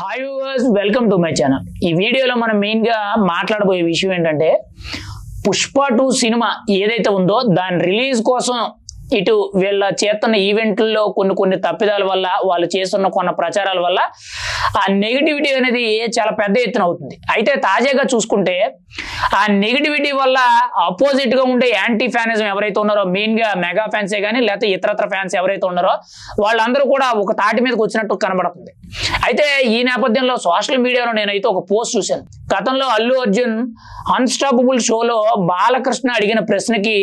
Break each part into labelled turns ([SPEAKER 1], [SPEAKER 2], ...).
[SPEAKER 1] Hi viewers welcome to my channel ఈ వీడియోలో మనం మెయిన్గా మాట్లాడబోయే విషయం ఏంటంటే పుష్ప టూ సినిమా ఏదైతే ఉందో దాని రిలీజ్ కోసం ఇటు వీళ్ళ చేస్తున్న ఈవెంట్లలో కొన్ని కొన్ని తప్పిదాల వల్ల వాళ్ళు చేస్తున్న కొన్ని ప్రచారాల వల్ల ఆ నెగిటివిటీ అనేది చాలా పెద్ద ఎత్తున అవుతుంది. అయితే తాజాగా చూసుకుంటే ఆ నెగిటివిటీ వల్ల అపోజిట్గా ఉండే యాంటీ ఫ్యానిజం ఎవరైతే ఉన్నారో మెయిన్గా మెగా ఫ్యాన్సే కానీ లేకపోతే ఇతరత్ర ఫ్యాన్స్ ఎవరైతే ఉన్నారో వాళ్ళందరూ కూడా ఒక తాటి మీదకి వచ్చినట్టు కనబడుతుంది. అయితే ఈ నేపథ్యంలో సోషల్ మీడియాలో నేనైతే ఒక పోస్ట్ చూశాను. గతంలో అల్లు అర్జున్ అన్స్టాపబుల్ షోలో బాలకృష్ణ అడిగిన ప్రశ్నకి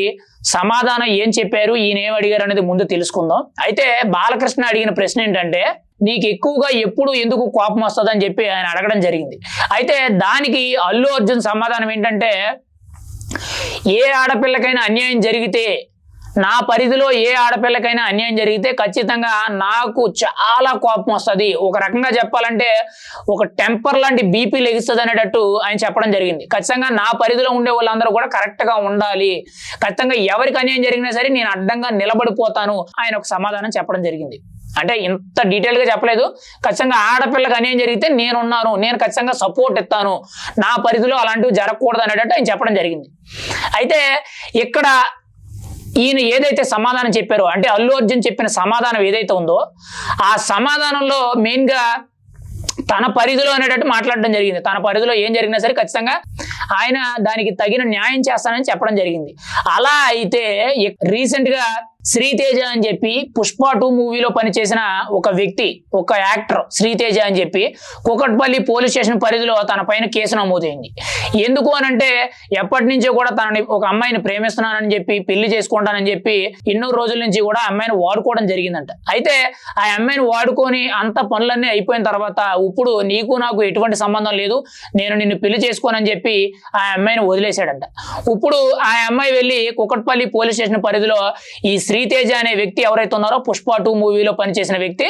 [SPEAKER 1] సమాధానం ఏం చెప్పారు ఈయన ఏం అడిగారు అనేది ముందు తెలుసుకుందాం. అయితే బాలకృష్ణ అడిగిన ప్రశ్న ఏంటంటే నీకు ఎక్కువగా ఎప్పుడు ఎందుకు కోపం వస్తుందని చెప్పి ఆయన అడగడం జరిగింది. అయితే దానికి అల్లు అర్జున్ సమాధానం ఏంటంటే ఏ ఆడపిల్లకైనా అన్యాయం జరిగితే నా పరిధిలో ఏ ఆడపిల్లకైనా అన్యాయం జరిగితే ఖచ్చితంగా నాకు చాలా కోపం వస్తుంది. ఒక రకంగా చెప్పాలంటే ఒక టెంపర్ లాంటి బీపీ లెగిస్తుంది అనేటట్టు ఆయన చెప్పడం జరిగింది. ఖచ్చితంగా నా పరిధిలో ఉండే వాళ్ళందరూ కూడా కరెక్ట్గా ఉండాలి. ఖచ్చితంగా ఎవరికి అన్యాయం జరిగినా సరే నేను అడ్డంగా నిలబడిపోతాను. ఆయన ఒక సమాధానం చెప్పడం జరిగింది. అంటే ఇంత డీటెయిల్గా చెప్పలేదు. ఖచ్చితంగా ఆడపిల్లకి అన్యాయం జరిగితే నేనున్నాను నేను ఖచ్చితంగా సపోర్ట్ ఇస్తాను నా పరిధిలో అలాంటివి జరగకూడదు అనేటట్టు ఆయన చెప్పడం జరిగింది. అయితే ఇక్కడ ఈయన ఏదైతే సమాధానం చెప్పారో అంటే అల్లు అర్జున్ చెప్పిన సమాధానం ఏదైతే ఉందో ఆ సమాధానంలో మెయిన్గా తన పరిధిలో అనేటట్టు మాట్లాడడం జరిగింది. తన పరిధిలో ఏం జరిగినా సరే ఖచ్చితంగా ఆయన దానికి తగిన న్యాయం చేస్తానని చెప్పడం జరిగింది. అలా అయితే రీసెంట్గా శ్రీతేజ అని చెప్పి పుష్ప టూ మూవీలో పనిచేసిన ఒక వ్యక్తి ఒక యాక్టర్ శ్రీతేజ అని చెప్పి కుకట్పల్లి పోలీస్ స్టేషన్ పరిధిలో తన పైన కేసు నమోదైంది. ఎందుకు అని అంటే ఎప్పటి నుంచో కూడా తనని ఒక అమ్మాయిని ప్రేమిస్తున్నానని చెప్పి పెళ్ళి చేసుకుంటానని చెప్పి ఎన్నో రోజుల నుంచి కూడా అమ్మాయిని వాడుకోవడం జరిగిందంట. అయితే ఆ అమ్మాయిని వాడుకొని అంత పనులన్నీ అయిపోయిన తర్వాత ఇప్పుడు నీకు నాకు ఎటువంటి సంబంధం లేదు నేను నిన్ను పెళ్ళి చేసుకోనని చెప్పి ఆ అమ్మాయిని వదిలేశాడంట. ఇప్పుడు ఆ అమ్మాయి వెళ్ళి కుకట్పల్లి పోలీస్ స్టేషన్ పరిధిలో ఈ శ్రీతేజ అనే వ్యక్తి ఎవరైతే ఉన్నారో పుష్ప టూ మూవీలో పనిచేసిన వ్యక్తి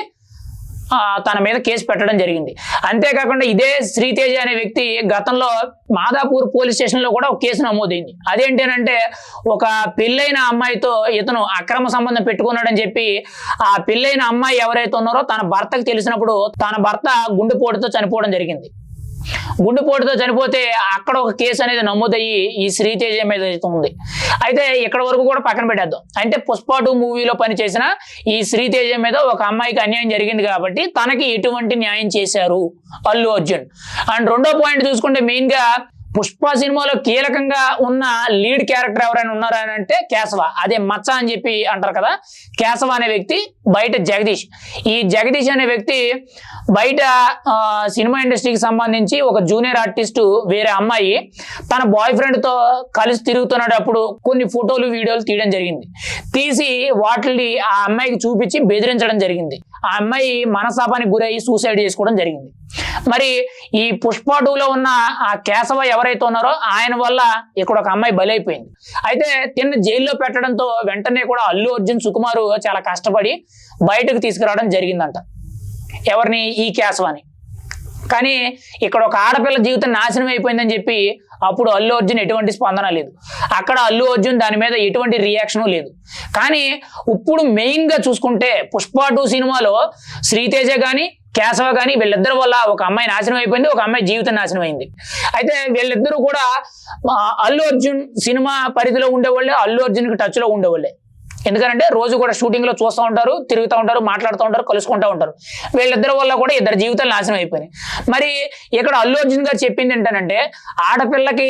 [SPEAKER 1] ఆ, తన మీద కేసు పెట్టడం జరిగింది. అంతేకాకుండా ఇదే శ్రీతేజ అనే వ్యక్తి గతంలో మాదాపూర్ పోలీస్ స్టేషన్లో కూడా ఒక కేసు నమోదైంది. అదేంటంటే ఒక పెళ్ళైన అమ్మాయితో ఇతను అక్రమ సంబంధం పెట్టుకున్నాడని చెప్పి ఆ పెళ్ళైన అమ్మాయి ఎవరైతే ఉన్నారో తన భర్తకు తెలిసినప్పుడు తన భర్త గుండెపోటుతో చనిపోవడం జరిగింది. గుండెపోటుతో చనిపోతే అక్కడ ఒక కేసు అనేది నమోదయ్యి ఈ శ్రీతేజ మీద అయితే ఉంది. అయితే ఇక్కడ వరకు కూడా పక్కన పెట్టేద్దాం. అంటే పుష్ప టూ మూవీలో పనిచేసిన ఈ శ్రీతేజ మీద ఒక అమ్మాయికి అన్యాయం జరిగింది కాబట్టి తనకి ఎటువంటి న్యాయం చేశారు అల్లు అర్జున్. అండ్ రెండో పాయింట్ చూసుకుంటే మెయిన్గా పుష్ప సినిమాలో కీలకంగా ఉన్న లీడ్ క్యారెక్టర్ ఎవరైనా ఉన్నారా అని అంటే కేశవ. అదే మచ్చ అని చెప్పి అంటారు కదా కేశవ అనే వ్యక్తి బయట జగదీష్. ఈ జగదీష్ అనే వ్యక్తి బయట సినిమా ఇండస్ట్రీకి సంబంధించి ఒక జూనియర్ ఆర్టిస్టు వేరే అమ్మాయి తన బాయ్ ఫ్రెండ్తో కలిసి తిరుగుతున్నప్పుడు కొన్ని ఫోటోలు వీడియోలు తీయడం జరిగింది. తీసి వాటిని ఆ అమ్మాయికి చూపించి బెదిరించడం జరిగింది. ఆ అమ్మాయి మనస్తాపానికి గురయ్యి సూసైడ్ చేసుకోవడం జరిగింది. మరి ఈ పుష్ప టూలో ఉన్న ఆ కేశవ ఎవరైతే ఉన్నారో ఆయన వల్ల ఇక్కడ ఒక అమ్మాయి బలైపోయింది. అయితే తిన్న జైల్లో పెట్టడంతో వెంటనే కూడా అల్లు అర్జున్ సుకుమారు చాలా కష్టపడి బయటకు తీసుకురావడం జరిగిందంట. ఎవరిని? ఈ కేశవాని. కానీ ఇక్కడ ఒక ఆడపిల్ల జీవితం నాశనం అయిపోయిందని చెప్పి అప్పుడు అల్లు అర్జున్ ఎటువంటి స్పందన లేదు. అక్కడ అల్లు అర్జున్ దాని మీద ఎటువంటి రియాక్షన్ లేదు. కానీ ఇప్పుడు మెయిన్గా చూసుకుంటే పుష్ప టూ సినిమాలో శ్రీతేజ గాని కేశవ గాని వీళ్ళిద్దరి వల్ల ఒక అమ్మాయి నాశనం అయిపోయింది ఒక అమ్మాయి జీవితం నాశనం అయింది. అయితే వీళ్ళిద్దరూ కూడా అల్లు అర్జున్ సినిమా పరిధిలో ఉండేవాళ్ళే అల్లు అర్జున్కి టచ్లో ఉండేవాళ్ళే. ఎందుకంటే రోజు కూడా షూటింగ్లో చూస్తూ ఉంటారు తిరుగుతూ ఉంటారు మాట్లాడుతూ ఉంటారు కలుసుకుంటూ ఉంటారు. వీళ్ళిద్దరి వల్ల కూడా ఇద్దరు జీవితాలు నాశనం అయిపోయినాయి. మరి ఇక్కడ అల్లు అర్జున్ గారు చెప్పింది ఏంటంటే ఆడపిల్లకి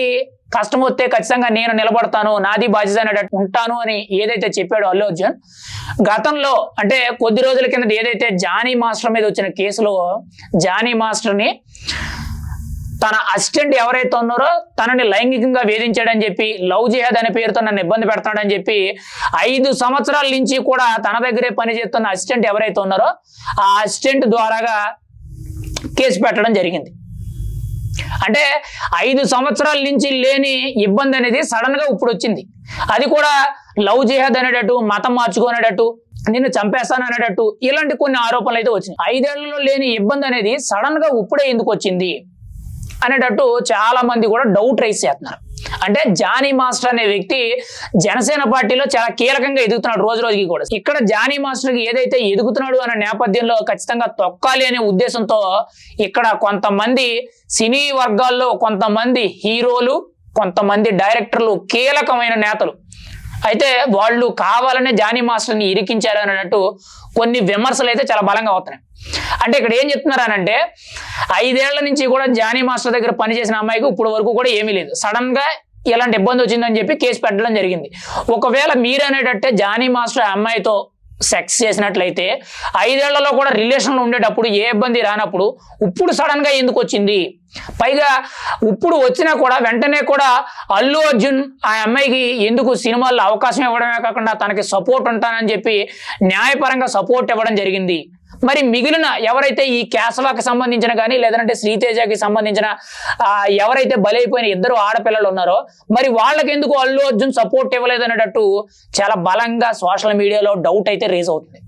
[SPEAKER 1] కష్టం వస్తే ఖచ్చితంగా నేను నిలబడతాను నాది బాధ్యత అనేటట్టు ఉంటాను అని ఏదైతే చెప్పాడో అల్లు అర్జున్ గతంలో అంటే కొద్ది రోజుల కింద ఏదైతే జానీ మాస్టర్ మీద వచ్చిన కేసులో జానీ మాస్టర్ని తన అసిస్టెంట్ ఎవరైతే ఉన్నారో తనని లైంగికంగా వేధించాడని చెప్పి లవ్ జిహాద్ అనే పేరుతో నన్ను ఇబ్బంది పెడతాడని చెప్పి ఐదు సంవత్సరాల నుంచి కూడా తన దగ్గరే పనిచేస్తున్న అసిస్టెంట్ ఎవరైతే ఉన్నారో ఆ అసిస్టెంట్ ద్వారాగా కేసు పెట్టడం జరిగింది. అంటే ఐదు సంవత్సరాల నుంచి లేని ఇబ్బంది అనేది సడన్గా ఇప్పుడు వచ్చింది. అది కూడా లవ్ జిహాద్ అనేటట్టు మతం మార్చుకునేటట్టు నిన్ను చంపేస్తాను అనేటట్టు ఇలాంటి కొన్ని ఆరోపణలు అయితే వచ్చినాయి. ఐదేళ్ళలో లేని ఇబ్బంది అనేది సడన్గా ఇప్పుడే ఎందుకు వచ్చింది? అనేటట్టు చాలా మంది కూడా డౌట్ రైస్ చేస్తున్నారు. అంటే జానీ మాస్టర్ అనే వ్యక్తి జనసేన పార్టీలో చాలా కీలకంగా ఎదుగుతున్నాడు రోజు రోజుకి కూడా. ఇక్కడ జానీ మాస్టర్ ఏదైతే ఎదుగుతున్నాడు అనే నేపథ్యంలో ఖచ్చితంగా తొక్కాలి అనే ఉద్దేశంతో ఇక్కడ కొంతమంది సినీ వర్గాల్లో కొంతమంది హీరోలు కొంతమంది డైరెక్టర్లు కీలకమైన నేతలు. అయితే వాళ్ళు కావాలనే జానీ మాస్టర్ని ఇరికించారు అన్నట్టు కొన్ని విమర్శలు అయితే చాలా బలంగా అవుతున్నాయి. అంటే ఇక్కడ ఏం చెప్తున్నారు అని అంటే ఐదేళ్ళ నుంచి కూడా జానీ మాస్టర్ దగ్గర పనిచేసిన అమ్మాయికి ఇప్పుడు వరకు కూడా ఏమీ లేదు. సడన్గా ఇలాంటి ఇబ్బంది వచ్చిందని చెప్పి కేసు పెట్టడం జరిగింది. ఒకవేళ మీరు అనేటట్టే జానీ మాస్టర్ ఆ అమ్మాయితో సెక్స్ చేసినట్లయితే ఐదేళ్ళలో కూడా రిలేషన్లో ఉండేటప్పుడు ఏ ఇబ్బంది రానప్పుడు ఇప్పుడు సడన్గా ఎందుకు వచ్చింది? పైగా ఇప్పుడు వచ్చినా కూడా వెంటనే కూడా అల్లు అర్జున్ ఆ అమ్మాయికి ఎందుకు సినిమాల్లో అవకాశం ఇవ్వడమే కాకుండా తనకి సపోర్ట్ ఉంటానని చెప్పి న్యాయపరంగా సపోర్ట్ ఇవ్వడం జరిగింది. మరి మిగిలిన ఎవరైతే ఈ కేశవాకి సంబంధించిన కానీ లేదంటే శ్రీతేజకి సంబంధించిన ఆ, ఎవరైతే బలైపోయిన ఇద్దరు ఆడపిల్లలు ఉన్నారో మరి వాళ్ళకి ఎందుకు అల్లు అర్జున్ సపోర్ట్ ఇవ్వలేదు అనేటట్టు చాలా బలంగా సోషల్ మీడియాలో డౌట్ అయితే రేజ్ అవుతుంది.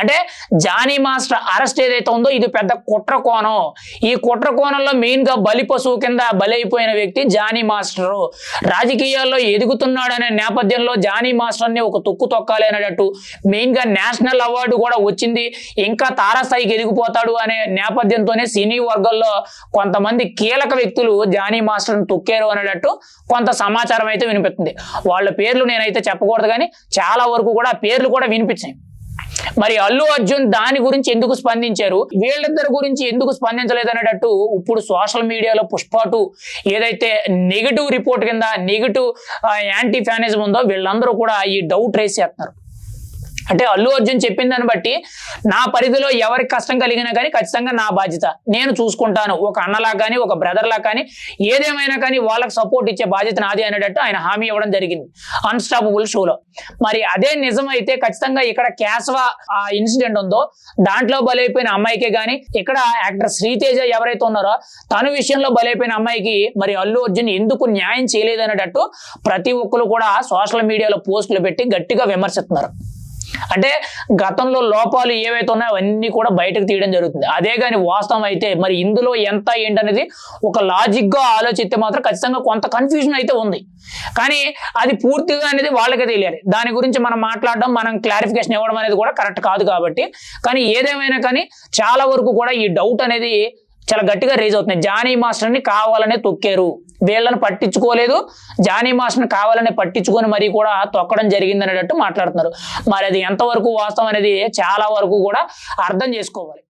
[SPEAKER 1] అంటే జానీ మాస్టర్ అరెస్ట్ ఏదైతే ఉందో ఇది పెద్ద కుట్ర కోణం. ఈ కుట్ర కోణంలో మెయిన్గా బలి పశువు కింద బలైపోయిన వ్యక్తి జానీ మాస్టర్. రాజకీయాల్లో ఎదుగుతున్నాడనే నేపథ్యంలో జానీ మాస్టర్ని ఒక తొక్కు తొక్కాలి అనేటట్టు మెయిన్గా నేషనల్ అవార్డు కూడా వచ్చింది. ఇంకా తారాస్థాయికి ఎదిగిపోతాడు అనే నేపథ్యంతోనే సినీ వర్గాల్లో కొంతమంది కీలక వ్యక్తులు జానీ మాస్టర్ని తొక్కారు అనేటట్టు కొంత సమాచారం అయితే వినిపిస్తుంది. వాళ్ళ పేర్లు నేనైతే చెప్పకూడదు కానీ చాలా వరకు కూడా పేర్లు కూడా వినిపించాయి. మరి అల్లు అర్జున్ దాని గురించి ఎందుకు స్పందించారు? వీళ్ళిద్దరి గురించి ఎందుకు స్పందించలేదు అనేటట్టు ఇప్పుడు సోషల్ మీడియాలో పుష్పాటు ఏదైతే నెగిటివ్ రిపోర్ట్ కింద నెగిటివ్ యాంటీ ఫ్యానిజం ఉందో వీళ్ళందరూ కూడా ఈ డౌట్ రేస్ చేస్తున్నారు. అంటే అల్లు అర్జున్ చెప్పిన దాన్ని బట్టి నా పరిధిలో ఎవరికి కష్టం కలిగినా కానీ ఖచ్చితంగా నా బాధ్యత. నేను చూసుకుంటాను. ఒక అన్నలా కానీ ఒక బ్రదర్లా కానీ ఏదేమైనా కానీ వాళ్ళకి సపోర్ట్ ఇచ్చే బాధ్యత నాది అనేటట్టు ఆయన హామీ ఇవ్వడం జరిగింది. అన్స్టాపబుల్ షోలో మరి అదే నిజమైతే ఖచ్చితంగా ఇక్కడ క్యాస్వ ఆ ఇన్సిడెంట్ ఉందో దాంట్లో బలైపోయిన అమ్మాయికే కానీ ఇక్కడ యాక్టర్ శ్రీతేజ ఎవరైతే ఉన్నారో తన విషయంలో బలైపోయిన అమ్మాయికి మరి అల్లు అర్జున్ ఎందుకు న్యాయం చేయలేదు అనేటట్టు ప్రతి ఒక్కరు కూడా సోషల్ మీడియాలో పోస్టులు పెట్టి గట్టిగా విమర్శిస్తున్నారు. అంటే గతంలో లోపాలు ఏవైతే ఉన్నాయో అవన్నీ కూడా బయటకు తీయడం జరుగుతుంది. అదే కానీ వాస్తవం అయితే మరి ఇందులో ఎంత ఏంటనేది ఒక లాజిక్గా ఆలోచిస్తే మాత్రం ఖచ్చితంగా కొంత కన్ఫ్యూజన్ అయితే ఉంది. కానీ అది పూర్తిగా అనేది వాళ్ళకే తెలియాలి. దాని గురించి మనం మాట్లాడడం మనం క్లారిఫికేషన్ ఇవ్వడం అనేది కూడా కరెక్ట్ కాదు కాబట్టి. కానీ ఏదేమైనా కానీ చాలా వరకు కూడా ఈ డౌట్ అనేది చాలా గట్టిగా రేజ్ అవుతున్నాయి. జానీ మాస్టర్ని కావాలనే తొక్కారు. వీళ్ళని పట్టించుకోలేదు. జానీ మాస్టర్ని కావాలనే పట్టించుకొని మరీ కూడా తొక్కడం జరిగింది అనేటట్టు మాట్లాడుతున్నారు. మరి అది ఎంతవరకు వాస్తవం అనేది చాలా వరకు కూడా అర్థం చేసుకోవాలి.